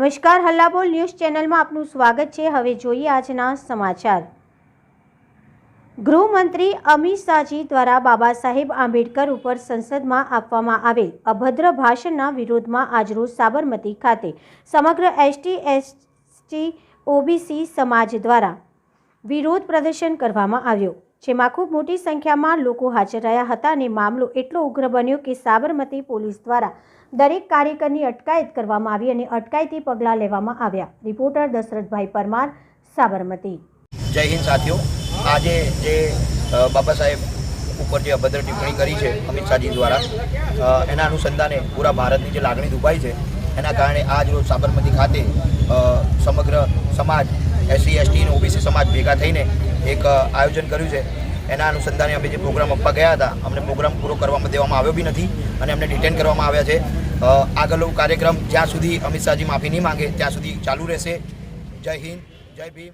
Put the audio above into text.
નમસ્કાર, હલ્લાબોલ ન્યૂઝ ચેનલમાં આપનું સ્વાગત છે. હવે જોઈએ આજના સમાચાર. ગૃહમંત્રી અમિત શાહજી દ્વારા બાબા સાહેબ આંબેડકર ઉપર સંસદમાં આપવામાં આવેલ અભદ્ર ભાષણના વિરોધમાં આજરોજ સાબરમતી ખાતે સમગ્ર એસટી એસટી, ઓબીસી સમાજ દ્વારા વિરોધ પ્રદર્શન કરવામાં આવ્યો. જેમાં ખૂબ મોટી સંખ્યામાં લોકો હાજર રહ્યા હતા અને મામલો એટલો ઉગ્ર બન્યો કે સાબરમતી પોલીસ દ્વારા દરેક કાર્યકરની અટકાયત કરવામાં આવી અને અટકાયતી પગલાં લેવામાં આવ્યા. રિપોર્ટર દશરથભાઈ પરમાર, સાબરમતી. જય હિન્દ સાથીઓ. આજે જે બાબા સાહેબ ઉપર જે અભદ્ર ટિપ્પણી કરી છે અમિત શાહજી દ્વારા એના અનુસંધાને પૂરા ભારતની જે લાગણી દુભાઈ છે, એના કારણે આજ સાબરમતી ખાતે સમગ્ર સમાજ એસસી, એસટી અને ઓબીસી સમાજ ભેગા થઈને એક આયોજન કર્યું છે. એના અનુસંધાને અમે જે પ્રોગ્રામ આપવા ગયા હતા, અમને પ્રોગ્રામ પૂરો કરવામાં દેવામાં આવ્યો બી નથી અને અમને ડિટેન કરવામાં આવ્યા છે. આગળનો કાર્યક્રમ જ્યાં સુધી અમિત શાહજી માફી નહીં માંગે, ત્યાં સુધી ચાલુ રહેશે. જય હિન્દ, જય ભીમ.